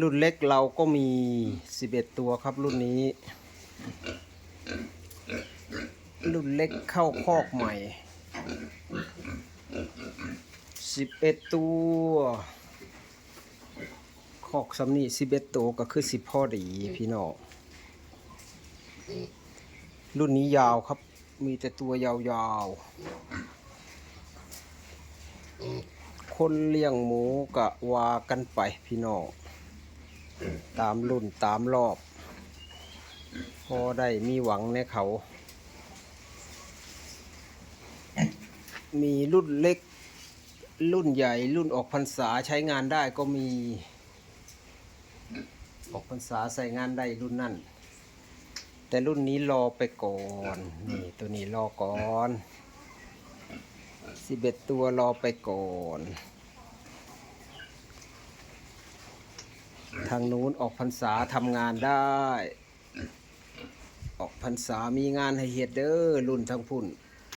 รุ่นเล็กเราก็มี 11 ตัวครับรุ่นนี้ รุ่นเล็กเข้าคอกใหม่ 11 ตัวคอกสำนี11 ตัวก็คือ 10 พ่อดีพี่น้องรุ่นนี้ยาวครับ มีแต่ตัวยาวๆ คนเลี้ยงหมูกะวากันไปพี่น้อง ตามรุ่นตามรอบ พอได้มีหวังในเขา มีรุ่นเล็ก รุ่นใหญ่รุ่นออกพรรษาใช้งานได้ก็มี ออกพรรษาใส่งานได้รุ่นนั่น แต่รุ่นนี้รอไปก่อน นี่ตัวนี้รอก่อนสิบเอ็ดตัวรอไปก่อน ทางนู้นออกพรรษาทำงานได้ ออกพรรษามีงานให้เฮ็ดเด้อรุ่นทั้งพุ่น